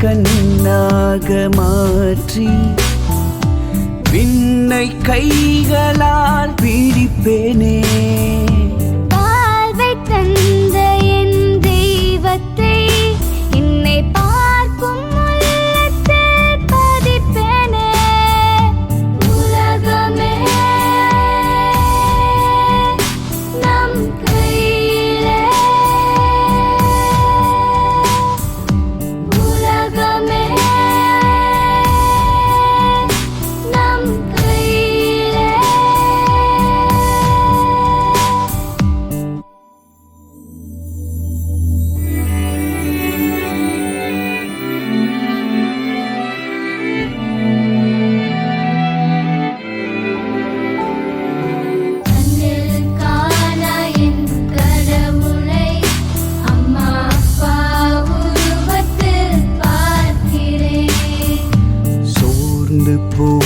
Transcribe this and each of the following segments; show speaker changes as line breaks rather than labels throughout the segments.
கண்ணாக மாற்றி விண்ணை கைகளால்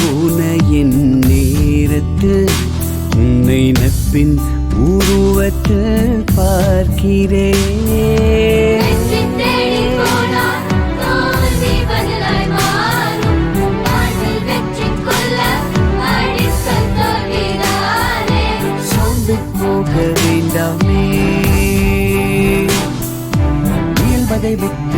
போன என் நேரத்து உன்னை நட்பின் உருவத்து பார்க்கிறேன்.
போக வேண்டாமே. இயல்பதை விட்டு